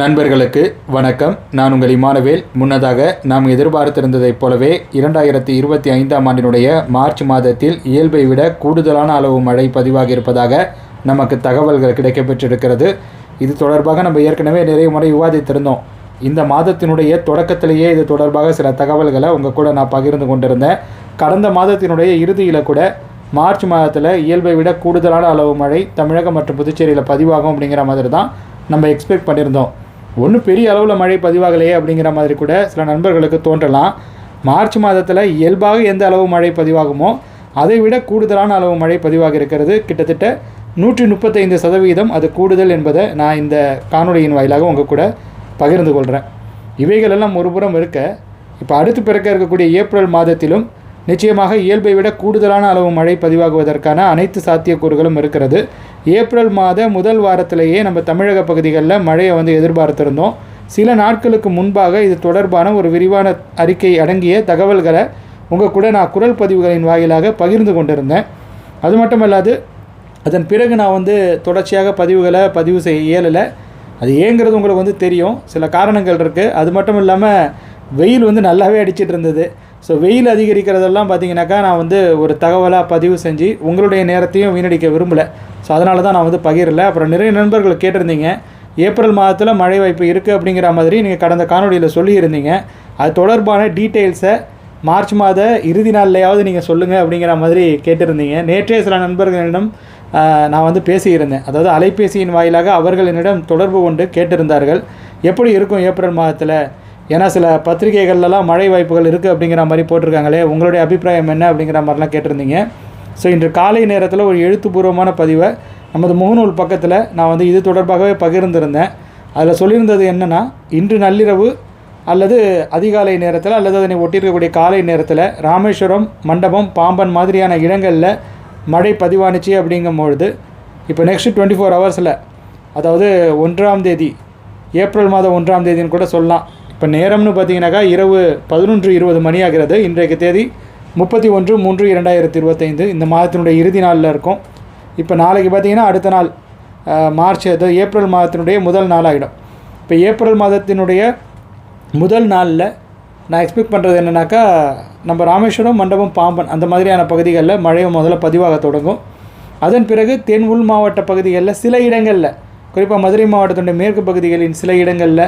நண்பர்களுக்கு வணக்கம். நான் உங்கள் இமானவேல். முன்னதாக நாம் எதிர்பார்த்திருந்ததைப் போலவே இரண்டாயிரத்தி இருபத்தி ஐந்தாம் ஆண்டினுடைய மார்ச் மாதத்தில் இயல்பை விட கூடுதலான அளவு மழை பதிவாகி இருப்பதாக நமக்கு தகவல்கள் கிடைக்கப்பெற்றிருக்கிறது. இது தொடர்பாக நம்ம ஏற்கனவே நிறைய முறை விவாதித்திருந்தோம். இந்த மாதத்தினுடைய தொடக்கத்திலேயே இது தொடர்பாக சில தகவல்களை உங்கள் கூட நான் பகிர்ந்து கொண்டிருந்தேன். கடந்த மாதத்தினுடைய இறுதியில் கூட மார்ச் மாதத்தில் இயல்பை விட கூடுதலான அளவு மழை தமிழகம் மற்றும் புதுச்சேரியில் பதிவாகும் அப்படிங்கிற மாதிரி தான் நம்ம எக்ஸ்பெக்ட் பண்ணியிருந்தோம். ஒன்றும் பெரிய அளவில் மழை பதிவாகலையே அப்படிங்கிற மாதிரி கூட சில நண்பர்களுக்கு தோன்றலாம். மார்ச் மாதத்தில் இயல்பாக எந்த அளவு மழை பதிவாகுமோ அதை விட கூடுதலான அளவு மழை பதிவாக இருக்கிறது. கிட்டத்தட்ட நூற்றி முப்பத்தைந்து சதவீதம் அது கூடுதல் என்பதை நான் இந்த காணொளியின் வாயிலாக உங்கள் கூட பகிர்ந்து கொள்கிறேன் இவைகளெல்லாம் ஒருபுறம் இருக்க இப்போ அடுத்து பிறக்க இருக்கக்கூடிய ஏப்ரல் மாதத்திலும் நிச்சயமாக இயல்பை விட கூடுதலான அளவு மழை பதிவாகுவதற்கான அனைத்து சாத்தியக்கூறுகளும் இருக்கிறது. ஏப்ரல் மாத முதல் வாரத்திலேயே நம்ம தமிழக பகுதிகளில் மழையை வந்து எதிர்பார்த்திருந்தோம். சில நாட்களுக்கு முன்பாக இது தொடர்பான ஒரு விரிவான அறிக்கை அடங்கிய தகவல்களை உங்கள் கூட நான் குரல் பதிவுகளின் வாயிலாக பகிர்ந்து கொண்டிருந்தேன். அது மட்டுமல்லாது அதன் பிறகு நான் வந்து தொடர்ச்சியாக பதிவுகளை பதிவு செய்ய இயலலை. அது ஏங்கிறது உங்களுக்கு வந்து தெரியும். சில காரணங்கள் இருக்குது அது மட்டும் இல்லாமல் வெயில் வந்து நல்லாவே அடிச்சிட்டு இருந்தது. ஸோ வெயில் அதிகரிக்கிறதெல்லாம் பார்த்தீங்கன்னாக்கா நான் வந்து ஒரு தகவலாக பதிவு செஞ்சு உங்களுடைய நேரத்தையும் வீணடிக்க விரும்பலை. ஸோ அதனால தான் நான் வந்து பகிரல. அப்புறம் நிறைய நண்பர்கள் கேட்டிருந்தீங்க. ஏப்ரல் மாதத்தில் மழை வாய்ப்பு இருக்குது அப்படிங்கிற மாதிரி நீங்கள் கடந்த காணொலியில் சொல்லியிருந்தீங்க. அது தொடர்பான டீட்டெயில்ஸை மார்ச் மாத இறுதி நாள்லையாவது நீங்கள் சொல்லுங்கள் அப்படிங்கிற மாதிரி கேட்டிருந்தீங்க. நேற்றே சில நண்பர்களிடம் நான் வந்து பேசியிருந்தேன். அதாவது அலைபேசியின் வாயிலாக அவர்கள் என்னிடம் தொடர்பு கொண்டு கேட்டிருந்தார்கள். எப்படி இருக்கும் ஏப்ரல் மாதத்தில்? ஏன்னா சில பத்திரிகைகள்லாம் மழை வாய்ப்புகள் இருக்குது அப்படிங்கிற மாதிரி போட்டிருக்காங்களே உங்களுடைய அபிப்பிராயம் என்ன அப்படிங்கிற மாதிரிலாம் கேட்டிருந்தீங்க. ஸோ இன்று காலை நேரத்தில் ஒரு எழுத்துப்பூர்வமான பதிவை நமது முகநூல் பக்கத்தில் நான் வந்து இது தொடர்பாகவே பகிர்ந்திருந்தேன். அதில் சொல்லியிருந்தது என்னென்னா இன்று நள்ளிரவு அல்லது அதிகாலை நேரத்தில் அல்லது அதனை ஒட்டியிருக்கக்கூடிய காலை நேரத்தில் ராமேஸ்வரம் மண்டபம் பாம்பன் மாதிரியான இடங்களில் மழை பதிவானுச்சு அப்படிங்கும்பொழுது இப்போ நெக்ஸ்ட் டுவெண்ட்டி ஃபோர் ஹவர்ஸில் அதாவது ஒன்றாம் தேதி ஏப்ரல் மாதம் ஒன்றாம் தேதின்னு கூட சொல்லலாம். இப்போ நேரம்னு பார்த்தீங்கன்னாக்கா இரவு பதினொன்று இருபது மணி ஆகிறது இன்றைக்கு தேதி முப்பத்தி ஒன்று மூன்று இரண்டாயிரத்தி இருபத்தைந்து. இந்த மாதத்தினுடைய இறுதி நாளில் இருக்கும். இப்போ நாளைக்கு பார்த்தீங்கன்னா அடுத்த நாள் மார்ச் அது ஏப்ரல் மாதத்தினுடைய முதல் நாள் ஆகிடும் இப்போ ஏப்ரல் மாதத்தினுடைய முதல் நாளில் நான் எக்ஸ்பெக்ட் பண்ணுறது என்னென்னாக்கா நம்ம ராமேஸ்வரம் மண்டபம் பாம்பன் அந்த மாதிரியான பகுதிகளில் மழை முதல்ல பதிவாக தொடங்கும். அதன் பிறகு தென் உள் மாவட்ட பகுதிகளில் சில இடங்களில் குறிப்பாக மதுரை மாவட்டத்தினுடைய மேற்கு பகுதிகளின் சில இடங்களில்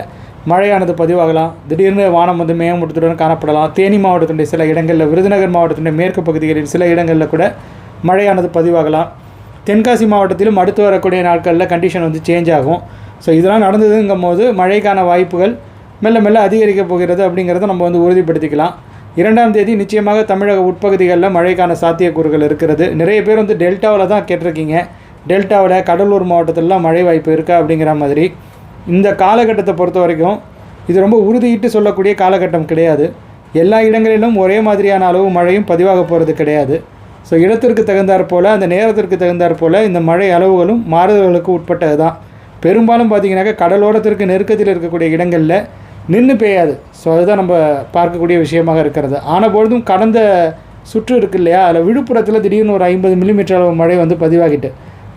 மழையானது பதிவாகலாம். திடீர்னு வானம் வந்து மேகமூட்டத்துடன் காணப்படலாம். தேனி மாவட்டத்தினுடைய சில இடங்களில் விருதுநகர் மாவட்டத்தினுடைய மேற்கு பகுதிகளில் சில இடங்களில் கூட மழையானது பதிவாகலாம். தென்காசி மாவட்டத்திலும் அடுத்து வரக்கூடிய நாட்களில் கண்டிஷன் வந்து சேஞ்ச் ஆகும். ஸோ இதெல்லாம் நடந்ததுங்கும் போது மழைக்கான வாய்ப்புகள் மெல்ல மெல்ல அதிகரிக்க போகிறது அப்படிங்கிறத நம்ம வந்து உறுதிப்படுத்திக்கலாம். இரண்டாம் தேதி நிச்சயமாக தமிழக உட்பகுதிகளில் மழைக்கான சாத்தியக்கூறுகள் இருக்கிறது. நிறைய பேர் வந்து டெல்டாவில் தான் கேட்டிருக்கீங்க. டெல்டாவில் கடலூர் மாவட்டத்திலலாம் மழை வாய்ப்பு இருக்கா அப்படிங்கிற மாதிரி. இந்த காலகட்டத்தை பொறுத்த வரைக்கும் இது ரொம்ப உறுதியிட்டு சொல்லக்கூடிய காலகட்டம் கிடையாது. எல்லா இடங்களிலும் ஒரே மாதிரியான அளவு மழையும் பதிவாக போகிறது கிடையாது. ஸோ இடத்திற்கு தகுந்தாற் போல் அந்த நேரத்திற்கு தகுந்தாற் போல் இந்த மழை அளவுகளும் மாறுதல்களுக்கு உட்பட்டது தான். பெரும்பாலும் பார்த்திங்கனாக்கா கடலோரத்திற்கு நெருக்கத்தில் இருக்கக்கூடிய இடங்களில் நின்று பெய்யாது. ஸோ அதுதான் நம்ம பார்க்கக்கூடிய விஷயமாக இருக்கிறது. ஆனபொழுதும் கடந்த சுற்று இருக்கு இல்லையா? அதில் விழுப்புரத்தில் திடீர்னு ஒரு ஐம்பது மில்லிமீட்டர் அளவு மழை வந்து பதிவாகிட்டு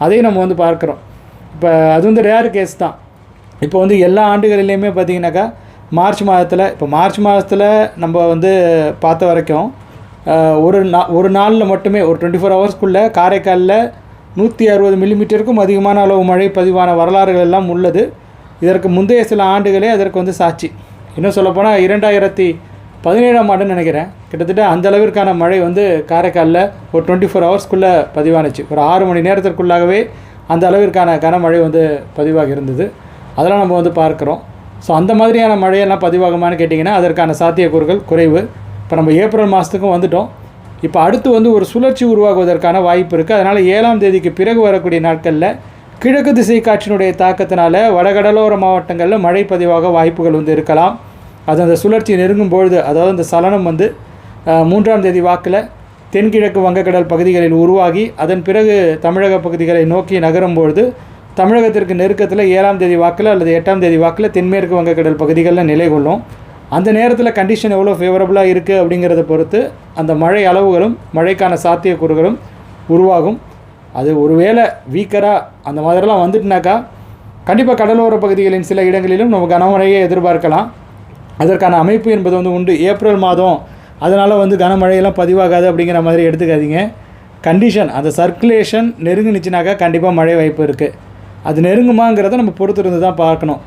அதையும் நம்ம வந்து பார்க்குறோம். இப்போ அது வந்து ரேர் கேஸ் தான். இப்போ வந்து எல்லா ஆண்டுகளிலையுமே பார்த்தீங்கன்னாக்கா மார்ச் மாதத்தில் இப்போ மார்ச் மாதத்தில் நம்ம வந்து பார்த்த வரைக்கும் ஒரு நா ஒரு நாளில் மட்டுமே ஒரு டுவெண்ட்டி ஃபோர் ஹவர்ஸ்க்குள்ளே காரைக்காலில் நூற்றி அறுபது மில்லிமீட்டருக்கும் அதிகமான அளவு மழை பதிவான வரலாறுகள் எல்லாம் உள்ளது. இதற்கு முந்தைய சில ஆண்டுகளே அதற்கு வந்து சாட்சி. இன்னும் சொல்லப்போனால் இரண்டாயிரத்தி பதினேழாம் ஆண்டுன்னு நினைக்கிறேன். கிட்டத்தட்ட அந்த அளவிற்கான மழை வந்து காரைக்காலில் ஒரு டுவெண்ட்டி ஃபோர் ஹவர்ஸ்க்குள்ளே பதிவானுச்சு. ஒரு ஆறு மணி நேரத்திற்குள்ளாகவே அந்த அளவிற்கான கனமழை வந்து பதிவாகி இருந்தது. அதெல்லாம் நம்ம வந்து பார்க்குறோம். ஸோ அந்த மாதிரியான மழையெல்லாம் பதிவாகுமான்னு கேட்டிங்கன்னா அதற்கான சாத்தியக்கூறுகள் குறைவு. இப்போ நம்ம ஏப்ரல் மாதத்துக்கும் வந்துட்டோம். இப்போ அடுத்து வந்து ஒரு சுழற்சி உருவாகுவதற்கான வாய்ப்பு இருக்குது அதனால் ஏழாம் தேதிக்கு பிறகு வரக்கூடிய நாட்களில் கிழக்கு திசை காற்றினுடைய தாக்கத்தினால வடகடலோர மாவட்டங்களில் மழை பதிவாக வாய்ப்புகள் வந்து இருக்கலாம். அது அந்த சுழற்சி நெருங்கும் பொழுது அதாவது அந்த சலனம் வந்து மூன்றாம் தேதி வாக்கில் தென்கிழக்கு வங்கக்கடல் பகுதிகளில் உருவாகி அதன் பிறகு தமிழக பகுதிகளை நோக்கி நகரும் பொழுது தமிழகத்திற்கு நெருக்கத்தில் ஏழாம் தேதி வாக்கில் அல்லது எட்டாம் தேதி வாக்கில் தென்மேற்கு வங்கக்கடல் பகுதிகளில் நிலை கொள்ளும். அந்த நேரத்தில் கண்டிஷன் எவ்வளோ ஃபேவரபுளாக இருக்குது அப்படிங்கிறத பொறுத்து அந்த மழை அளவுகளும் மழைக்கான சாத்தியக்கூறுகளும் உருவாகும். அது ஒருவேளை வீக்கராக அந்த மாதிரிலாம் வந்துட்டுனாக்கா கண்டிப்பாக கடலோர பகுதிகளின் சில இடங்களிலும் நம்ம கனமழையை எதிர்பார்க்கலாம். அதற்கான அமைப்பு என்பது வந்து உண்டு. ஏப்ரல் மாதம் அதனால் வந்து கனமழையெல்லாம் பதிவாகாது அப்படிங்கிற மாதிரி எடுத்துக்காதீங்க. கண்டிஷன் அந்த சர்க்குலேஷன் நெருங்கினுச்சுனாக்கா கண்டிப்பாக மழை வாய்ப்பு இருக்குது அது நெருங்குமாங்கிறத நம்ம பொறுத்திருந்து தான் பார்க்கணும்.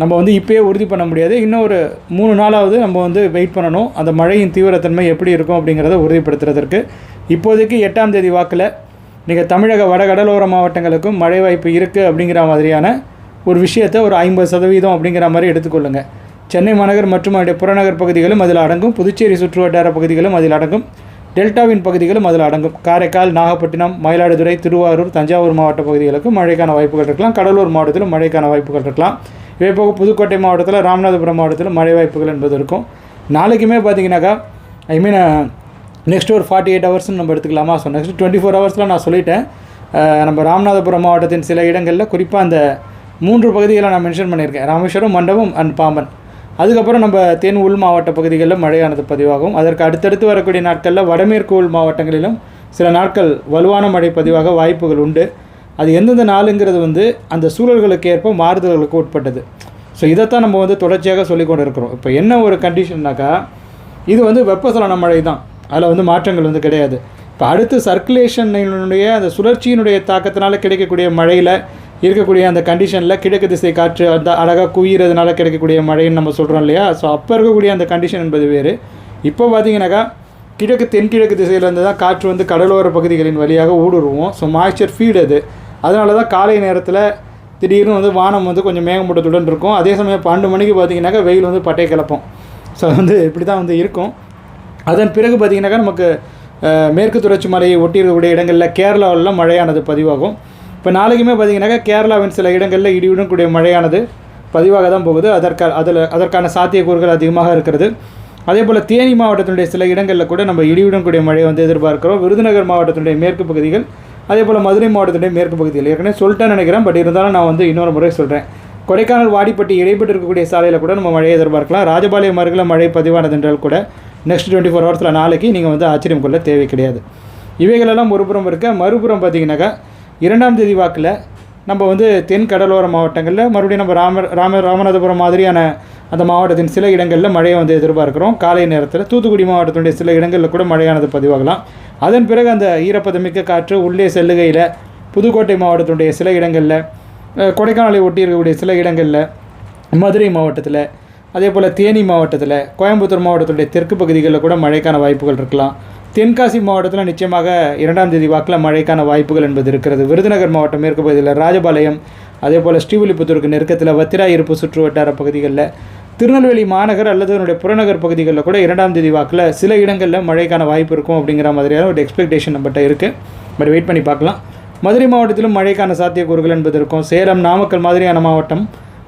நம்ம வந்து இப்போயே உறுதி பண்ண முடியாது. இன்னும் ஒரு மூணு நாளாவது நம்ம வந்து வெயிட் பண்ணணும். அந்த மழையின் தீவிரத்தன்மை எப்படி இருக்கும் அப்படிங்கிறத உறுதிப்படுத்துறதற்கு. இப்போதைக்கு எட்டாம் தேதி வாக்கில் நீங்கள் தமிழக வடகடலோர மாவட்டங்களுக்கும் மழை வாய்ப்பு இருக்குது அப்படிங்கிற மாதிரியான ஒரு விஷயத்தை ஒரு ஐம்பது சதவீதம் அப்படிங்கிற மாதிரி எடுத்துக்கொள்ளுங்கள் சென்னை மாநகர் மற்றும் அதனுடைய புறநகர் பகுதிகளும் அதில் அடங்கும். புதுச்சேரி சுற்றுவட்டார பகுதிகளும் அதில் அடங்கும். டெல்டாவின் பகுதிகளும் அதில் அடங்கும். காரைக்கால் நாகப்பட்டினம் மயிலாடுதுறை திருவாரூர் தஞ்சாவூர் மாவட்ட பகுதிகளுக்கும் மழைக்கான வாய்ப்புகள் இருக்கலாம். கடலூர் மாவட்டத்திலும் மழைக்கான வாய்ப்புகள் இருக்கலாம். இதே போக புதுக்கோட்டை மாவட்டத்தில் ராமநாதபுரம் மாவட்டத்தில் மழை வாய்ப்புகள் என்பது இருக்கும். நாளைக்குமே பார்த்தீங்கன்னாக்கா ஐ மீன் நெக்ஸ்ட் ஒரு ஃபார்ட்டி எயிட் ஹவர்ஸ்னு நம்ம எடுத்துக்கலாமா? ஸோ நெக்ஸ்ட் டுவெண்ட்டி ஃபோர் ஹவர்ஸில் நான் சொல்லிட்டேன். நம்ம ராமநாதபுரம் மாவட்டத்தின் சில இடங்களில் குறிப்பாக அந்த மூன்று பகுதிகளை நான் மென்ஷன் பண்ணியிருக்கேன். ராமேஸ்வரம் மண்டபம் அண்ட் பாம்பன். அதுக்கப்புறம் நம்ம தென் உள் மாவட்ட பகுதிகளில் மழையானது பதிவாகும். அதற்கு அடுத்தடுத்து வரக்கூடிய நாட்களில் வடமேற்கு உள் மாவட்டங்களிலும் சில நாட்கள் வலுவான மழை பதிவாக வாய்ப்புகள் உண்டு. அது எந்தெந்த நாளுங்கிறது வந்து அந்த சூழல்களுக்கு ஏற்ப மாறுதல்களுக்கு உட்பட்டது. ஸோ இதைத்தான் நம்ம வந்து தொடர்ச்சியாக சொல்லிக் கொண்டு இருக்கிறோம் இப்போ என்ன ஒரு கண்டிஷன்னாக்கா இது வந்து வெப்பசலன மழை தான் அதில் வந்து மாற்றங்கள் வந்து கிடையாது. இப்போ அடுத்து சர்க்குலேஷனுடைய அந்த சுழற்சியினுடைய தாக்கத்தினால கிடைக்கக்கூடிய மழையில் இருக்கக்கூடிய அந்த கண்டிஷனில் கிழக்கு திசை காற்று அந்த அழகாக குவியறதுனால கிடைக்கக்கூடிய மழைன்னு நம்ம சொல்கிறோம் இல்லையா? ஸோ அப்போ இருக்கக்கூடிய அந்த கண்டிஷன் என்பது வேறு. இப்போ பார்த்தீங்கன்னாக்கா கிழக்கு தென்கிழக்கு திசையிலேருந்து தான் காற்று வந்து கடலோர பகுதிகளின் வழியாக ஊடுருவோம். ஸோ மாய்ச்சர் ஃபீட் அது. அதனால தான் காலை நேரத்தில் திடீர்னு வந்து வானம் வந்து கொஞ்சம் மேகமூட்டத்துடன் இருக்கும். அதே சமயம் பன்னெண்டு மணிக்கு பார்த்தீங்கன்னாக்கா வெயில் வந்து பட்டை கிளப்போம். ஸோ வந்து இப்படி தான் வந்து இருக்கும். அதன் பிறகு பார்த்திங்கனாக்கா நமக்கு மேற்கு தொடர்ச்சி மலையை ஒட்டி இருக்கக்கூடிய இடங்களில் கேரளாவிலலாம் மழையானது பதிவாகும். இப்போ நாளைக்குமே பார்த்தீங்கன்னாக்கா கேரளாவின் சில இடங்களில் இடியுடன் கூடிய மழையானது பதிவாக தான் போகுது. அதற்கா அதில் அதற்கான சாத்தியக்கூறுகள் அதிகமாக இருக்கிறது. அதே போல் தேனி மாவட்டத்தினுடைய சில இடங்களில் கூட நம்ம இடியுடன் கூடிய மழையை வந்து எதிர்பார்க்கிறோம். விருதுநகர் மாவட்டத்தினுடைய மேற்கு பகுதிகள் அதே போல் மதுரை மாவட்டத்தினுடைய மேற்கு பகுதிகள். ஏற்கனவே சொல்லிட்டேன்னு நினைக்கிறேன். பட் இருந்தாலும் நான் வந்து இன்னொரு முறை சொல்கிறேன் கொடைக்கானல் வாடிப்பட்டி இடைப்பட்டு இருக்கக்கூடிய சாலையில் கூட நம்ம மழையை எதிர்பார்க்கலாம். ராஜபாளையம் அருகில் மழை பதிவானது என்றால் கூட நெக்ஸ்ட் டுவெண்ட்டி ஃபோர் ஹவர்ஸில் நாளைக்கு நீங்கள் வந்து ஆச்சரியம் கொள்ள தேவை கிடையாது. இவைகளெல்லாம் ஒரு புறம் இருக்க மறுபுறம் பார்த்தீங்கன்னாக்கா இரண்டாம் தேதி வாக்கில் நம்ம வந்து தென் கடலோர மாவட்டங்களில் மறுபடியும் நம்ம ராம ராம ராமநாதபுரம் மாதிரியான அந்த மாவட்டத்தின் சில இடங்களில் மழையை வந்து எதிர்பார்க்குறோம். காலை நேரத்தில் தூத்துக்குடி மாவட்டத்தினுடைய சில இடங்களில் கூட மழையானது பதிவாகலாம். அதன் பிறகு அந்த ஈரப்பதமிக்க காற்று உள்ளே செல்லுகையில் புதுக்கோட்டை மாவட்டத்தினுடைய சில இடங்களில் கொடைக்கானலை ஒட்டி இருக்கக்கூடிய சில இடங்களில் மதுரை மாவட்டத்தில் அதே போல் தேனி மாவட்டத்தில் கோயம்புத்தூர் மாவட்டத்துடைய தெற்கு பகுதிகளில் கூட மழைக்கான வாய்ப்புகள் இருக்கலாம். தென்காசி மாவட்டத்தில் நிச்சயமாக இரண்டாம் தேதி வாக்கில் மழைக்கான வாய்ப்புகள் என்பது இருக்கிறது. விருதுநகர் மாவட்டம் மேற்கு பகுதியில் ராஜபாளையம் அதே போல் ஸ்ரீவில்லிபுத்தூருக்கு நெருக்கத்தில் வத்திராயிருப்பு சுற்று வட்டார பகுதிகளில் திருநெல்வேலி மாநகர் அல்லது அதனுடைய புறநகர் பகுதிகளில் கூட இரண்டாம் தேதி வாக்கில் சில இடங்களில் மழைக்கான வாய்ப்பு இருக்கும் அப்படிங்கிற மாதிரியான ஒரு எக்ஸ்பெக்டேஷன் நம்மகிட்ட இருக்குது பட் வெயிட் பண்ணி பார்க்கலாம். மதுரை மாவட்டத்திலும் மழைக்கான சாத்தியக்கூறுகள் என்பது இருக்கும். சேலம் நாமக்கல் மாதிரியான மாவட்டம்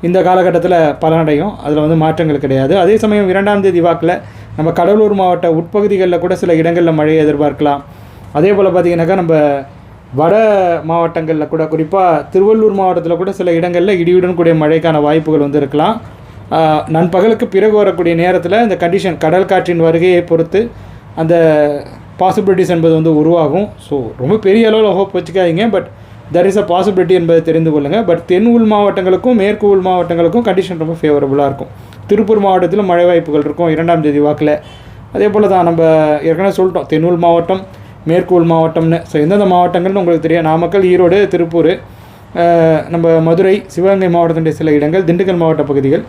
இந்த காலகட்டத்தில் பலனடையும். அதில் வந்து மாற்றங்கள் கிடையாது. அதே சமயம் இரண்டாம் தேதி வாக்கில் நம்ம கடலூர் மாவட்ட உட்பகுதிகளில் கூட சில இடங்களில் மழையை எதிர்பார்க்கலாம். அதே போல் பார்த்திங்கனாக்கா நம்ம வட மாவட்டங்களில் கூட குறிப்பாக திருவள்ளூர் மாவட்டத்தில் கூட சில இடங்களில் இடியுடன் கூடிய மழைக்கான வாய்ப்புகள் வந்து இருக்கலாம். நண்பகலுக்கு பிறகு வரக்கூடிய நேரத்தில் இந்த கண்டிஷன் கடல் காற்றின் வருகையை பொறுத்து அந்த பாசிபிலிட்டிஸ் என்பது வந்து உருவாகும். ஸோ ரொம்ப பெரிய அளவில் ஹோப் வச்சுக்காதீங்க. But there is a possibility என்பதை தெரிந்து கொள்ளுங்கள் பட் தென் உள் மாவட்டங்களுக்கும் மேற்கு உள் மாவட்டங்களுக்கும் கண்டிஷன் ரொம்ப ஃபேவரபுளாக இருக்கும். திருப்பூர் மாவட்டத்தில் மழை வாய்ப்புகள் இருக்கும். இரண்டாம் தேதி வாக்கில். அதே போல் தான் நம்ம ஏற்கனவே சொல்லிட்டோம். தென்னூர் மாவட்டம் மேற்கு உள் மாவட்டம்னு. ஸோ எந்தெந்த மாவட்டங்கள்னு உங்களுக்கு தெரியும். நாமக்கல் ஈரோடு திருப்பூர் நம்ம மதுரை சிவகங்கை மாவட்டத்தினுடைய சில இடங்கள் திண்டுக்கல் மாவட்ட பகுதிகள்.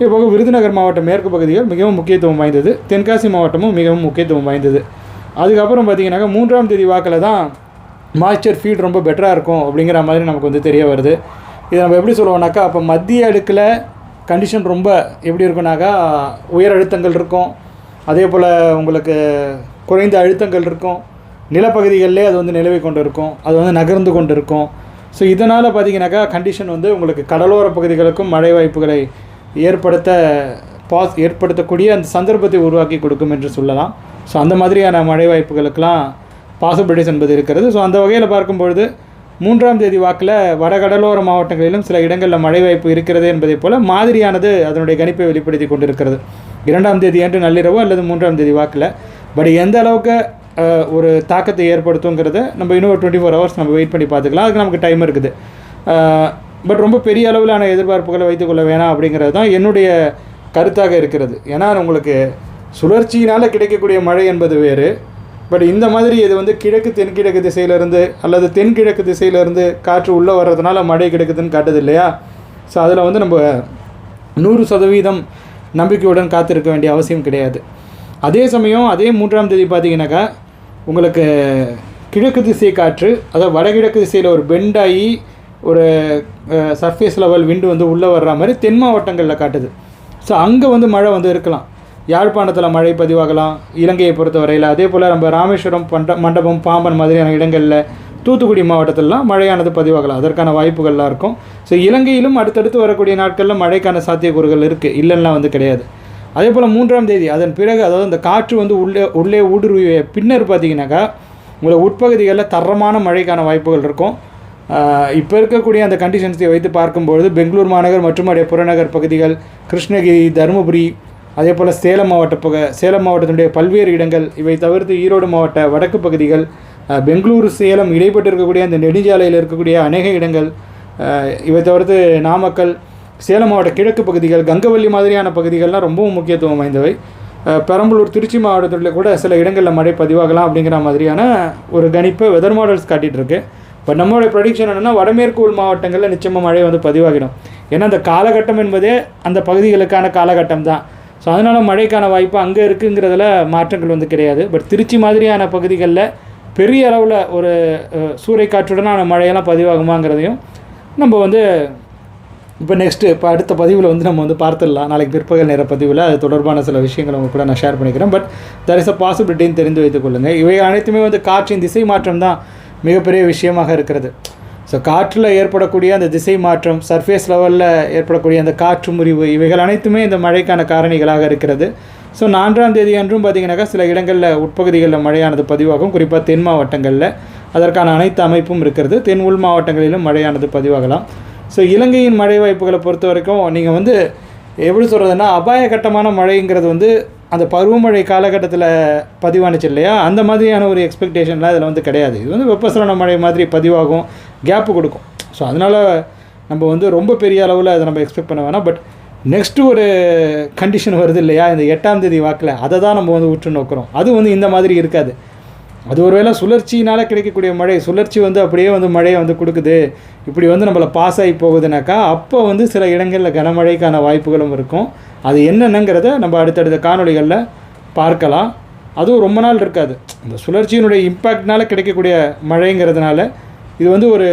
இதுபோக விருதுநகர் மாவட்ட மேற்கு பகுதிகள் மிகவும் முக்கியத்துவம் வாய்ந்தது. தென்காசி மாவட்டமும் மிகவும் முக்கியத்துவம் வாய்ந்தது. அதுக்கப்புறம் பார்த்தீங்கன்னாக்கா மூன்றாம் தேதி வாக்கில் தான் மாய்ச்சர் ஃபீட் ரொம்ப பெட்டராக இருக்கும் அப்படிங்கிற மாதிரி நமக்கு வந்து தெரிய வருது. இதை நம்ம எப்படி சொல்லுவோம்னாக்கா அப்போ மத்திய அடுக்கில் கண்டிஷன் ரொம்ப எப்படி இருக்குனாக்கா உயர் அழுத்தங்கள் இருக்கும். அதே போல் உங்களுக்கு குறைந்த அழுத்தங்கள் இருக்கும். நிலப்பகுதிகளிலே அது வந்து நிலவி கொண்டு இருக்கும் அது வந்து நகர்ந்து கொண்டு இருக்கும் ஸோ இதனால் பார்த்தீங்கன்னாக்கா கண்டிஷன் வந்து உங்களுக்கு கடலோர பகுதிகளுக்கும் மழை வாய்ப்புகளை ஏற்படுத்த பாஸ் ஏற்படுத்தக்கூடிய அந்த சந்தர்ப்பத்தை உருவாக்கி கொடுக்கும் என்று சொல்லலாம். ஸோ அந்த மாதிரியான மழை வாய்ப்புகளுக்கெல்லாம் பாசிபிலிட்டிஸ் என்பது இருக்கிறது. ஸோ அந்த வகையில் பார்க்கும்பொழுது மூன்றாம் தேதி வாக்கில் வடகடலோர மாவட்டங்களிலும் சில இடங்களில் மழை வாய்ப்பு இருக்கிறது என்பதைப் போல மாதிரியானது அதனுடைய கணிப்பை வெளிப்படுத்தி கொண்டிருக்கிறது. இரண்டாம் தேதி அன்று நள்ளிரவு அல்லது மூன்றாம் தேதி வாக்கில். பட் எந்த அளவுக்கு ஒரு தாக்கத்தை ஏற்படுத்துங்கிறத நம்ம இன்னும் ஒரு டுவெண்ட்டி ஃபோர் ஹவர்ஸ் நம்ம வெயிட் பண்ணி பார்த்துக்கலாம். அதுக்கு நமக்கு டைம் இருக்குது. பட் ரொம்ப பெரிய அளவிலான எதிர்பார்ப்புகளை வைத்துக்கொள்ள வேணாம் அப்படிங்கிறது தான் என்னுடைய கருத்தாக இருக்கிறது. ஏன்னா உங்களுக்கு சுழற்சியினால் கிடைக்கக்கூடிய மழை என்பது வேறு. பட் இந்த மாதிரி இது வந்து கிழக்கு தென்கிழக்கு திசையிலேருந்து அல்லது தென்கிழக்கு திசையிலேருந்து காற்று உள்ளே வர்றதுனால மழை கிடைக்குதுன்னு காட்டுது இல்லையா ஸோ அதில் வந்து நம்ம நூறு சதவீதம் நம்பிக்கையுடன் காத்திருக்க வேண்டிய அவசியம் கிடையாது. அதே சமயம் அதே மூன்றாம் தேதி பார்த்தீங்கன்னாக்கா உங்களுக்கு கிழக்கு திசை காற்று அதாவது வடகிழக்கு திசையில் ஒரு பெண்டாகி ஒரு சர்ஃபேஸ் லெவல் விண்டு வந்து உள்ளே வர்ற மாதிரி தென் மாவட்டங்களில் காட்டுது. ஸோ அங்கே வந்து மழை வந்து இருக்கலாம். யாழ்ப்பாணத்தில் மழை பதிவாகலாம் இலங்கையை பொறுத்தவரையில். அதே போல் நம்ம ராமேஸ்வரம் பண்ட மண்டபம் பாம்பன் மாதிரியான இடங்களில் தூத்துக்குடி மாவட்டத்திலலாம் மழையானது பதிவாகலாம். அதற்கான வாய்ப்புகள்லாம் இருக்கும். ஸோ இலங்கையிலும் அடுத்தடுத்து வரக்கூடிய நாட்களில் மழைக்கான சாத்தியக்கூறுகள் இருக்குது இல்லைன்னா வந்து கிடையாது. அதே போல் மூன்றாம் தேதி அதன் பிறகு அதாவது அந்த காற்று வந்து உள்ளே உள்ளே ஊடுருவிய பின்னர் பார்த்தீங்கன்னாக்கா உங்களை உட்பகுதிகளில் தரமான மழைக்கான வாய்ப்புகள் இருக்கும். இப்போ இருக்கக்கூடிய அந்த கண்டிஷன்ஸை வைத்து பார்க்கும்பொழுது பெங்களூர் மாநகர் மற்றும் அடைய புறநகர் பகுதிகள் கிருஷ்ணகிரி தருமபுரி அதே போல் சேலம் மாவட்ட பக சேலம் மாவட்டத்தினுடைய பல்வேறு இடங்கள் இவை தவிர்த்து ஈரோடு மாவட்ட வடக்கு பகுதிகள் பெங்களூரு சேலம் இடைப்பட்டு இருக்கக்கூடிய அந்த நெடுஞ்சாலையில் இருக்கக்கூடிய அநேக இடங்கள் இவை தவிர்த்து நாமக்கல் சேலம் மாவட்ட கிழக்கு பகுதிகள் கங்கவல்லி மாதிரியான பகுதிகள்லாம் ரொம்பவும் முக்கியத்துவம் வாய்ந்தவை. பெரம்பலூர் திருச்சி மாவட்டத்தில் கூட சில இடங்களில் மழை பதிவாகலாம் அப்படிங்கிற மாதிரியான ஒரு கணிப்பை வெதர் மாடல்ஸ் காட்டிகிட்ருக்கு இப்போ நம்மளோட ப்ரொடிக்ஷன் என்னென்னா வடமேற்கு உள் மாவட்டங்களில் நிச்சயமாக மழை வந்து பதிவாகிடும். ஏன்னா அந்த காலகட்டம் என்பதே அந்த பகுதிகளுக்கான காலகட்டம் தான் ஸோ அதனால் மழைக்கான வாய்ப்பு அங்கே இருக்குங்கிறதுல மாற்றங்கள் வந்து கிடையாது. பட் திருச்சி மாதிரியான பகுதிகளில் பெரிய அளவில் ஒரு அஹ், சூறைக்காற்றுடனான மழையெல்லாம் பதிவாகுமாங்கிறதையும் நம்ம வந்து இப்போ நெக்ஸ்ட்டு இப்போ அடுத்த பதிவில் வந்து நம்ம வந்து பார்த்துடலாம். நாளைக்கு பிற்பகல் நேர பதிவில் அது தொடர்பான சில விஷயங்களை உங்கள் கூட நான் ஷேர் பண்ணிக்கிறேன். பட் தர் இஸ் அ பாசிபிலிட்டின்னு தெரிந்து வைத்துக் கொள்ளுங்கள் இவை அனைத்துமே வந்து காற்றின் திசை மாற்றம் தான் மிகப்பெரிய விஷயமாக இருக்கிறது. ஸோ காற்றில் ஏற்படக்கூடிய அந்த திசை மாற்றம் சர்ஃபேஸ் லெவலில் ஏற்படக்கூடிய அந்த காற்று முறிவு இவைகள் அனைத்துமே இந்த மழைக்கான காரணிகளாக இருக்கிறது. ஸோ நான்காம் தேதி அன்றும் பார்த்தீங்கன்னாக்கா சில இடங்களில் உட்பகுதிகளில் மழையானது பதிவாகும். குறிப்பாக தென் மாவட்டங்களில் அதற்கான அனைத்து அமைப்பும் இருக்கிறது. தென் உள் மாவட்டங்களிலும் மழையானது பதிவாகலாம். ஸோ இலங்கையின் மழை வாய்ப்புகளை பொறுத்த வரைக்கும் நீங்கள் வந்து எப்படி சொல்கிறதுன்னா அபாயகட்டமான மழைங்கிறது வந்து அந்த பருவமழை காலகட்டத்தில் பதிவானுச்சு இல்லையா? அந்த மாதிரியான ஒரு எக்ஸ்பெக்டேஷன்லாம் இதில் வந்து கிடையாது. இது வந்து வெப்பசலன மழை மாதிரி பதிவாகும். கேப்பு கொடுக்கும். ஸோ அதனால் நம்ம வந்து ரொம்ப பெரிய அளவில் அதை நம்ம எக்ஸ்பெக்ட் பண்ண வேணாம். பட் நெக்ஸ்ட்டு ஒரு கண்டிஷன் வருது இல்லையா? இந்த எட்டாம் தேதி வாக்கில் அதை தான் நம்ம வந்து உற்று நோக்கிறோம். அது வந்து இந்த மாதிரி இருக்காது. அது ஒருவேளை சுழற்சினால் கிடைக்கக்கூடிய மழை சுழற்சி வந்து அப்படியே வந்து மழையை வந்து கொடுக்குது. இப்படி வந்து நம்மளை பாஸ் ஆகி போகுதுனாக்கா அப்போ வந்து சில இடங்களில் கனமழைக்கான வாய்ப்புகளும் இருக்கும். அது என்னென்னங்கிறத நம்ம அடுத்தடுத்த காணொளிகளில் பார்க்கலாம். அதுவும் ரொம்ப நாள் இருக்காது. இந்த சுழற்சியினுடைய இம்பேக்ட்னால் கிடைக்கக்கூடிய மழைங்கிறதுனால இது வந்து ஒரு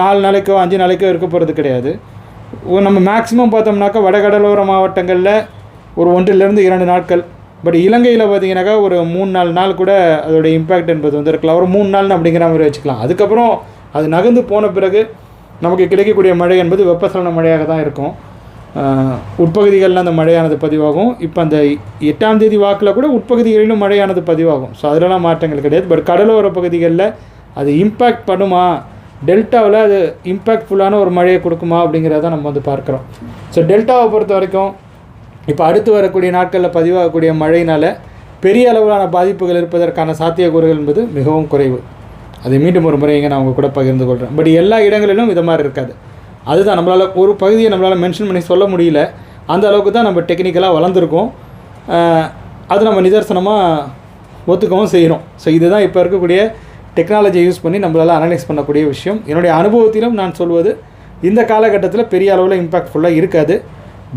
நாலு நாளைக்கோ அஞ்சு நாளைக்கோ இருக்க போகிறது கிடையாது. நம்ம மேக்ஸிமம் பார்த்தோம்னாக்கா வடகடலோர மாவட்டங்களில் ஒரு ஒன்றிலிருந்து இரண்டு நாட்கள். பட் இலங்கையில் பார்த்தீங்கன்னாக்கா ஒரு மூணு நாலு நாள் கூட அதோடைய இம்பேக்ட் என்பது வந்து இருக்கலாம் ஒரு மூணு நாள் அப்படிங்கிற மாதிரி வச்சுக்கலாம். அதுக்கப்புறம் அது நகர்ந்து போன பிறகு நமக்கு கிடைக்கக்கூடிய மழை என்பது வெப்பசலன மழையாக தான் இருக்கும். உட்பகுதிகளில் அந்த மழையானது பதிவாகும். இப்போ அந்த எட்டாம் தேதி வாக்கில் கூட உட்பகுதிகளிலும் மழையானது பதிவாகும். ஸோ அதிலலாம் மாற்றங்கள் கிடையாது. பட் கடலோர பகுதிகளில் அது இம்பேக்ட் பண்ணுமா? டெல்டாவில் அது இம்பேக்ட்ஃபுல்லான ஒரு மழையை கொடுக்குமா அப்படிங்கிறத நம்ம வந்து பார்க்குறோம். ஸோ டெல்டாவை பொறுத்த வரைக்கும் இப்போ அடுத்து வரக்கூடிய நாட்களில் பதிவாகக்கூடிய மழையினால் பெரிய அளவிலான பாதிப்புகள் இருப்பதற்கான சாத்தியக்கூறுகள் என்பது மிகவும் குறைவு. அதை மீண்டும் ஒரு முறை இங்கே நான் உங்கள் கூட பகிர்ந்து கொள்கிறேன் பட் எல்லா இடங்களிலும் இது மாதிரி இருக்காது. அதுதான் நம்மளால் ஒரு பகுதியை நம்மளால் மென்ஷன் பண்ணி சொல்ல முடியல. அந்த அளவுக்கு தான் நம்ம டெக்னிக்கலாக வளர்ந்துருக்கோம். அது நம்ம நிதர்சனமாக ஒத்துக்கவும் செய்கிறோம். ஸோ இதுதான் இப்போ இருக்கக்கூடிய டெக்னாலஜியை யூஸ் பண்ணி நம்மளால் அனலைஸ் பண்ணக்கூடிய விஷயம். என்னுடைய அனுபவத்திலும் நான் சொல்வது இந்த காலகட்டத்தில் பெரிய அளவில் இம்பாக்ட்ஃபுல்லாக இருக்காது.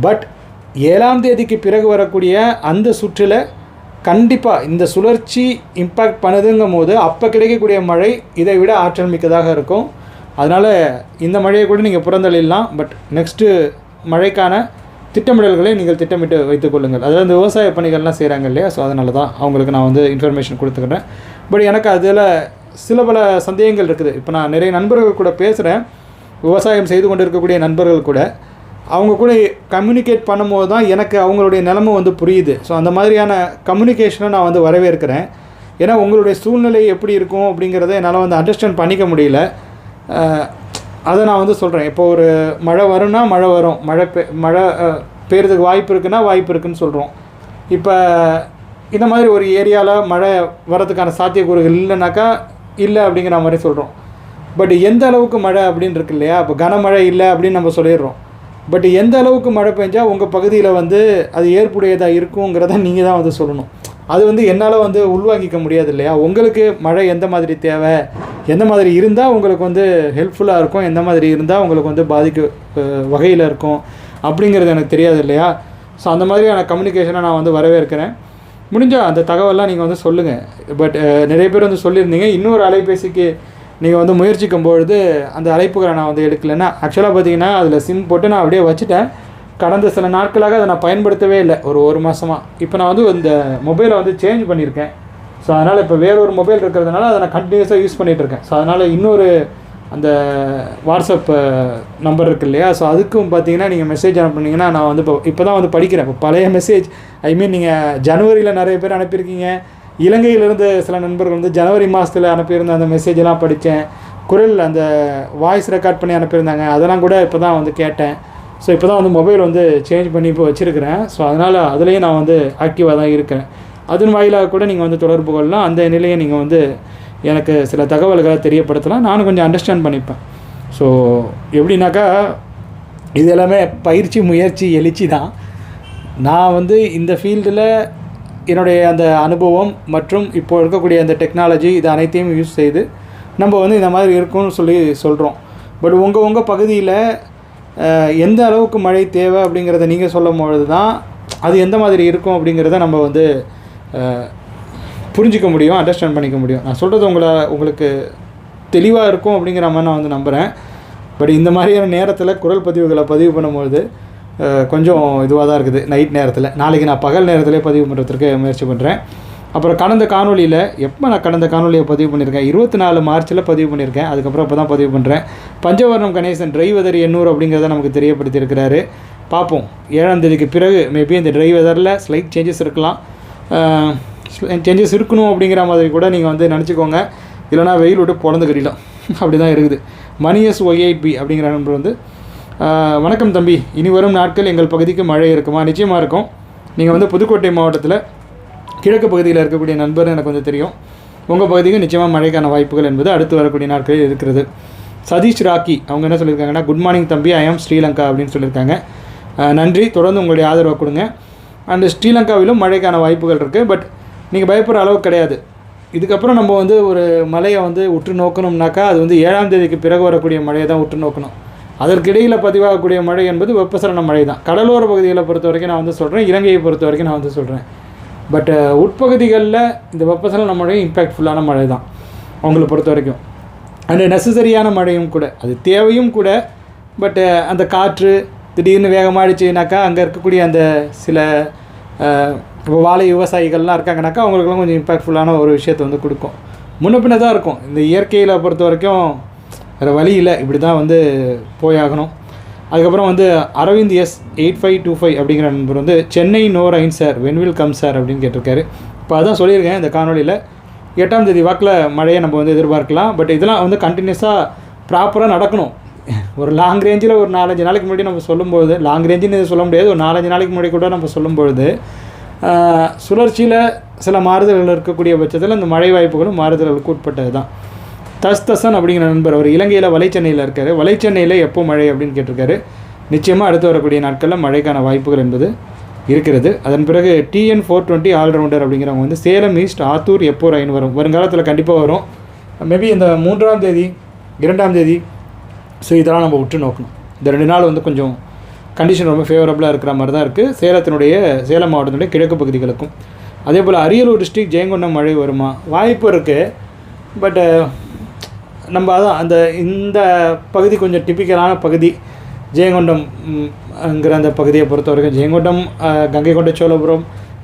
பட் ஏழாம் தேதிக்கு பிறகு வரக்கூடிய அந்த சுற்றில் கண்டிப்பாக இந்த சுழற்சி இம்பேக்ட் பண்ணுதுங்கும் போது அப்போ கிடைக்கக்கூடிய மழை இதை விட ஆற்றல் மிக்கதாக இருக்கும். அதனால் இந்த மழையை கூட நீங்கள் புறந்தள்ளிடலாம். பட் நெக்ஸ்ட்டு மழைக்கான திட்டமிடல்களை நீங்கள் திட்டமிட்டு வைத்துக் கொள்ளுங்கள். அதாவது இந்த விவசாய பணிகள்லாம் செய்கிறாங்க இல்லையா? ஸோ அதனால தான் அவங்களுக்கு நான் வந்து இன்ஃபர்மேஷன் கொடுத்துக்கிறேன். பட் எனக்கு அதில் சில பல சந்தேகங்கள் இருக்குது. இப்போ நான் நிறைய நண்பர்கள் கூட பேசுகிறேன் விவசாயம் செய்து கொண்டு இருக்கக்கூடிய நண்பர்கள் கூட. அவங்க கூட கம்யூனிகேட் பண்ணும்போது தான் எனக்கு அவங்களுடைய நிலமை வந்து புரியுது. ஸோ அந்த மாதிரியான கம்யூனிகேஷனை நான் வந்து வரவேற்கிறேன். ஏன்னா உங்களுடைய சூழ்நிலை எப்படி இருக்கும் அப்படிங்கிறத என்னால் வந்து அண்டர்ஸ்டாண்ட் பண்ணிக்க முடியல. அதை நான் வந்து சொல்கிறேன் இப்போ ஒரு மழை வரும்னா மழை வரும். மழை பெ மழை பெய்கிறதுக்கு பெய்யறதுக்கு வாய்ப்பு இருக்குன்னா வாய்ப்பு இருக்குன்னு சொல்கிறோம் இப்போ இந்த மாதிரி ஒரு ஏரியாவில் மழை வரதுக்கான சாத்தியக்கூறுகள் இல்லைனாக்கா இல்லை அப்படிங்கிற மாதிரி சொல்கிறோம் பட் எந்த அளவுக்கு மழை அப்படின்னு இருக்கு இல்லையா? இப்போ கனமழை இல்லை அப்படின்னு நம்ம சொல்லிடுறோம். பட் எந்த அளவுக்கு மழை பெஞ்சால் உங்கள் பகுதியில் வந்து அது ஏற்புடையதாக இருக்குங்கிறத நீங்கள் தான் வந்து சொல்லணும். அது வந்து என்னால் வந்து உள்வாங்கிக்க முடியாது இல்லையா? உங்களுக்கு மழை எந்த மாதிரி தேவை? எந்த மாதிரி இருந்தால் உங்களுக்கு வந்து ஹெல்ப்ஃபுல்லாக இருக்கும். எந்த மாதிரி இருந்தால் உங்களுக்கு வந்து பாதிக்க வகையில் இருக்கும். அப்படிங்கிறது எனக்கு தெரியாது இல்லையா? ஸோ அந்த மாதிரியான கம்யூனிகேஷனை நான் வந்து வரவேற்கிறேன். முடிஞ்சால் அந்த தகவல்லாம் நீங்கள் வந்து சொல்லுங்கள் பட் நிறைய பேர் வந்து சொல்லியிருந்தீங்க. இன்னொரு அலைபேசிக்கு நீங்கள் வந்து முயற்சிக்கும் பொழுது அந்த அழைப்புகளை நான் வந்து எடுக்கலைன்னா ஆக்சுவலாக பார்த்தீங்கன்னா அதில் சிம் போட்டு நான் அப்படியே வச்சுட்டேன். கடந்த சில நாட்களாக அதை நான் பயன்படுத்தவே இல்லை. ஒரு ஒரு மாதமாக இப்போ நான் வந்து இந்த மொபைலை வந்து சேஞ்ச் பண்ணியிருக்கேன். ஸோ அதனால் இப்போ வேற ஒரு மொபைல் இருக்கிறதுனால அதை நான் கண்டினியூஸாக யூஸ் பண்ணிகிட்டு இருக்கேன். ஸோ அதனால் இன்னொரு அந்த வாட்ஸ்அப் நம்பர் இருக்கு இல்லையா? ஸோ அதுக்கும் பார்த்தீங்கன்னா நீங்கள் மெசேஜ் அனுப்புனீங்கன்னா நான் வந்து இப்போ இப்போ தான் வந்து படிக்கிறேன். இப்போ பழைய மெசேஜ் ஐ மீன் நீங்கள் ஜனவரியில் நிறைய பேர் அனுப்பியிருக்கீங்க. இலங்கையிலிருந்து சில நண்பர்கள் வந்து ஜனவரி மாதத்தில் அனுப்பியிருந்த அந்த மெசேஜெல்லாம் படித்தேன். குரல் அந்த வாய்ஸ் ரெக்கார்ட் பண்ணி அனுப்பியிருந்தாங்க. அதெல்லாம் கூட இப்போ தான் வந்து கேட்டேன். ஸோ இப்போ தான் வந்து மொபைல் வந்து சேஞ்ச் பண்ணி இப்போ வச்சுருக்கிறேன். ஸோ அதனால் அதுலேயும் நான் வந்து ஆக்டிவாக தான் இருக்கேன். அதன் வாயிலாக கூட நீங்கள் வந்து தொடர்பு கொள்ளலாம். அந்த நிலையை நீங்கள் வந்து எனக்கு சில தகவல்களை தெரியப்படுத்தலாம் நானும் கொஞ்சம் அண்டர்ஸ்டாண்ட் பண்ணிப்பேன். ஸோ எப்படின்னாக்கா இது எல்லாமே பயிற்சி முயற்சி எழுச்சி தான். நான் வந்து இந்த ஃபீல்டில் என்னுடைய அந்த அனுபவம் மற்றும் இப்போ இருக்கக்கூடிய அந்த டெக்னாலஜி இது அனைத்தையும் யூஸ் செய்து நம்ம வந்து இந்த மாதிரி இருக்கும்னு சொல்லி சொல்கிறோம் பட் உங்கள் உங்கள் பகுதியில் எந்த அளவுக்கு மழை தேவை அப்படிங்கிறத நீங்கள் சொல்லும் பொழுது தான் அது எந்த மாதிரி இருக்கும் அப்படிங்கிறத நம்ம வந்து புரிஞ்சிக்க முடியும் அண்டர்ஸ்டாண்ட் பண்ணிக்க முடியும். நான் சொல்கிறது உங்களை உங்களுக்கு தெளிவாக இருக்கும் அப்படிங்கிற மாதிரி நான் வந்து நம்புகிறேன் பட் இந்த மாதிரியான நேரத்தில் குரல் பதிவுகளை பதிவு பண்ணும்பொழுது கொஞ்சம் இதுவாக தான் இருக்குது நைட் நேரத்தில். நாளைக்கு நான் பகல் நேரத்திலே பதிவு பண்ணுறதுக்கு முயற்சி பண்ணுறேன் அப்புறம் கடந்த காணொலியில் எப்போ நான் கடந்த காணொலியை பதிவு பண்ணியிருக்கேன்? இருபத்தி நாலு மார்ச்சில் பதிவு பண்ணியிருக்கேன். அதுக்கப்புறம் இப்போ தான் பதிவு பண்ணுறேன் பஞ்சவர்ணம் கணேசன் டிரைவதர் எண்ணூறு அப்படிங்கிறத நமக்கு தெரியப்படுத்தியிருக்கிறாரு. பார்ப்போம். ஏழாம் தேதிக்கு பிறகு மேபி இந்த டிரைவதரில் ஸ்லைட் சேஞ்சஸ் இருக்கலாம். சேஞ்சஸ் இருக்கணும் அப்படிங்கிற மாதிரி கூட நீங்கள் வந்து நினச்சிக்கோங்க. இல்லைனா வெயில் விட்டு பொழந்துக்கிட்டோம் அப்படி தான் இருக்குது. மணியஸ் ஒய் எயிட் பி அப்படிங்கிற நண்பர் வந்து வணக்கம் தம்பி. இனி வரும் நாட்கள் எங்கள் பகுதிக்கு மழை இருக்குமா? நிச்சயமாக இருக்கும். நீங்கள் வந்து புதுக்கோட்டை மாவட்டத்தில் கிழக்கு பகுதியில் இருக்கக்கூடிய நண்பர் எனக்கு வந்து தெரியும். உங்கள் பகுதிக்கு நிச்சயமாக மழைக்கான வாய்ப்புகள் என்பது அடுத்து வரக்கூடிய நாட்களில் இருக்கிறது. சதீஷ் ராக்கி அவங்க என்ன சொல்லியிருக்காங்கன்னா குட் மார்னிங் தம்பி. ஐ ஆம் ஸ்ரீலங்கா அப்படின்னு சொல்லியிருக்காங்க. நன்றி. தொடர்ந்து உங்களுடைய ஆதரவை கொடுங்க. அண்டு ஸ்ரீலங்காவிலும் மழைக்கான வாய்ப்புகள் இருக்குது பட் நீங்கள் பயப்படுற அளவு கிடையாது. இதுக்கப்புறம் நம்ம வந்து ஒரு மலையை வந்து உற்று நோக்கணும்னாக்கா அது வந்து ஏழாம் தேதிக்கு பிறகு வரக்கூடிய மழையை தான் உற்று நோக்கணும். அதற்கிடையில் பதிவாகக்கூடிய மழை என்பது வெப்பசலன மழை தான். கடலோர பகுதிகளை பொறுத்த வரைக்கும் நான் வந்து சொல்கிறேன் இலங்கையை பொறுத்த வரைக்கும் நான் வந்து சொல்கிறேன் பட் uh, உட்பகுதிகளில் இந்த வெப்பசலன மழையும் இம்பேக்ட்ஃபுல்லான மழை தான். அவங்கள பொறுத்த வரைக்கும். அண்ட் நெசசரியான மழையும் கூட. அது தேவையும் கூட. பட்டு uh, அந்த காற்று திடீர்னு வேகமாக அடிச்சுனாக்கா அங்கே இருக்கக்கூடிய அந்த சில uh, இப்போ வாழை விவசாயிகள்லாம் இருக்காங்கனாக்கா அவங்களுக்குலாம் கொஞ்சம் இம்பாக்ட்ஃபுல்லான ஒரு விஷயத்தை வந்து கொடுக்கும். முன்ன பின்ன தான் இருக்கும். இந்த இயற்கையில் பொறுத்த வரைக்கும் வேறு வழி இல்லை. இப்படி தான் வந்து போயாகணும். அதுக்கப்புறம் வந்து Aravind S eight five two five அப்படிங்கிற நண்பர் வந்து Chennai no rain sir when will come sir அப்படின்னு கேட்டிருக்காரு. இப்போ அதான் சொல்லியிருக்கேன் இந்த காணொலியில் எட்டாம் தேதி வாக்கில் மழையை நம்ம வந்து எதிர்பார்க்கலாம். பட் இதெல்லாம் வந்து கண்டினியூஸாக ப்ராப்பராக நடக்கணும். ஒரு லாங் ரேஞ்சில் ஒரு நாலஞ்சு நாளைக்கு முன்னாடி நம்ம சொல்லும்போது லாங் ரேஞ்சுன்னு சொல்ல முடியாது. ஒரு நாலஞ்சு நாளைக்கு முன்னாடி கூட நம்ம சொல்லும்பொழுது சுழற்சியில் சில மாறுதல்கள் இருக்கக்கூடிய பட்சத்தில் அந்த மழை வாய்ப்புகளும் மாறுதல்களுக்கு உட்பட்டது தான் தஸ் தசன் அப்படிங்கிற நண்பர் அவர் இலங்கையில் வலைச்சென்னையில் இருக்கார். வலைச்சென்னையில் எப்போ மழை அப்படின்னு கேட்டிருக்காரு. நிச்சயமாக அடுத்து வரக்கூடிய நாட்களில் மழைக்கான வாய்ப்புகள் என்பது இருக்கிறது. அதன் பிறகு டிஎன் ஃபோர் டுவெண்ட்டி ஆல்ரவுண்டர் அப்படிங்கிறவங்க வந்து சேலம் ஈஸ்ட் ஆத்தூர் எப்போ ரயின் வரும். வருங்காலத்தில் கண்டிப்பாக வரும். மேபி இந்த மூன்றாம் தேதி இரண்டாம் தேதி. ஸோ இதெல்லாம் நம்ம உற்று நோக்கணும். இந்த ரெண்டு நாள் வந்து கொஞ்சம் கண்டிஷன் ரொம்ப ஃபேவரபுளாக இருக்கிற மாதிரி தான் இருக்குது சேலத்தினுடைய சேலம் மாவட்டத்தினுடைய கிழக்கு பகுதிகளுக்கும். அதே போல் அரியலூர் டிஸ்ட்ரிக் ஜெயங்கொண்டம் மழை வருமா? வாய்ப்பு இருக்குது பட்டு நம்ம அதான் அந்த இந்த பகுதி கொஞ்சம் டிப்பிக்கலான பகுதி. ஜெயங்கொண்டம்ங்கிற அந்த பகுதியை பொறுத்த வரைக்கும் ஜெயங்கொண்டம் கங்கை கொண்ட சோழபுரம்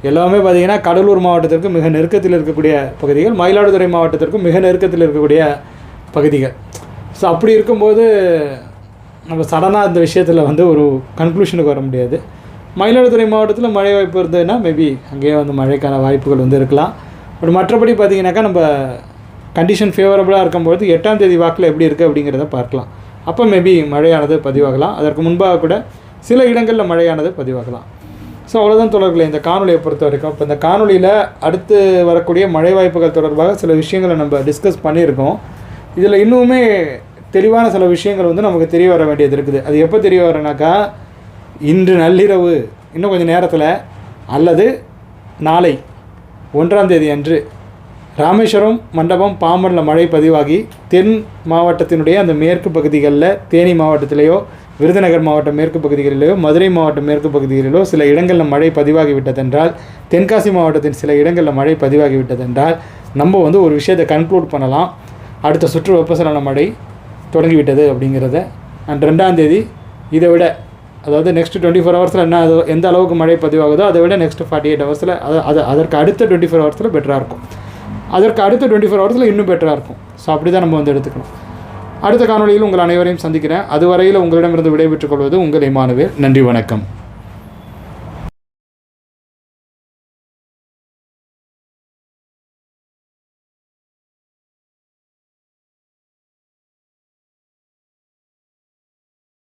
எல்லாமே பார்த்திங்கன்னா கடலூர் மாவட்டத்திற்கு மிக நெருக்கத்தில் இருக்கக்கூடிய பகுதிகள். மயிலாடுதுறை மாவட்டத்திற்கும் மிக நெருக்கத்தில் இருக்கக்கூடிய பகுதிகள். ஸோ அப்படி இருக்கும்போது நம்ம சடனாக இந்த விஷயத்தில் வந்து ஒரு கன்க்ளூஷனுக்கு வர முடியாது. மயிலாடுதுறை மாவட்டத்தில் மழை வாய்ப்பு இருந்ததுன்னா மேபி அங்கேயே வந்து மழைக்கான வாய்ப்புகள் வந்து இருக்கலாம். பட் மற்றபடி பார்த்தீங்கன்னாக்கா நம்ம கண்டிஷன் ஃபேவரபுளாக இருக்கும்போது எட்டாம் தேதி வாக்கில் எப்படி இருக்குது அப்படிங்கிறத பார்க்கலாம். அப்போ மேபி மழையானது பதிவாகலாம். அதற்கு முன்பாக கூட சில இடங்களில் மழையானது பதிவாகலாம். ஸோ அவ்வளோதான் தொடர்களை. இந்த காணொலியை பொறுத்த வரைக்கும் இப்போ இந்த காணொலியில் அடுத்து வரக்கூடிய மழை வாய்ப்புகள் தொடர்பாக சில விஷயங்களை நம்ம டிஸ்கஸ் பண்ணியிருக்கோம். இதில் இன்னுமே தெளிவான சில விஷயங்கள் வந்து நமக்கு தெரிய வர வேண்டியது இருக்குது. அது எப்போ தெரிய வரனாக்கா இன்று நள்ளிரவு இன்னும் கொஞ்சம் நேரத்தில் அல்லது நாளை ஒன்றாம் தேதி அன்று ராமேஸ்வரம் மண்டபம் பாம்பனில் மழை பதிவாகி தென் மாவட்டத்தினுடைய அந்த மேற்கு பகுதிகளில் தேனி மாவட்டத்திலேயோ விருதுநகர் மாவட்ட மேற்கு பகுதிகளிலோ மதுரை மாவட்ட மேற்கு பகுதிகளிலோ சில இடங்களில் மழை பதிவாகிவிட்டதென்றால் தென்காசி மாவட்டத்தின் சில இடங்களில் மழை பதிவாகிவிட்டதென்றால் நம்ம வந்து ஒரு விஷயத்தை கன்க்ளூட் பண்ணலாம். அடுத்த சுற்று வெப்பசலன மழை தொடங்கிவிட்டது அப்படிங்கிறத. அண்ட் ரெண்டாந்தேதி இதை விட அதாவது நெக்ஸ்ட் டுவெண்ட்டி ஃபோர் ஹவர்ஸில் என்ன அது எந்த அளவுக்கு மழை பதிவாகுதோ அதை விட நெக்ஸ்ட் ஃபார்ட்டி எயிட் ஹவர்ஸில் அது அது அதற்கு அடுத்த டுவெண்ட்டி ஃபோர் ஹவர்ஸில் பெட்டராக இருக்கும். அதற்கு அடுத்த டுவெண்ட்டி ஃபோர் ஹவர்ஸில் இன்னும் பெட்டராக இருக்கும். ஸோ அப்படி தான் நம்ம வந்து எடுத்துக்கணும். அடுத்த காணொலியில் உங்கள் அனைவரையும் சந்திக்கிறேன். அதுவரையில் உங்களிடமிருந்து விடைபெற்றுக் கொள்வது உங்கள் இமானுவேல். நன்றி வணக்கம்.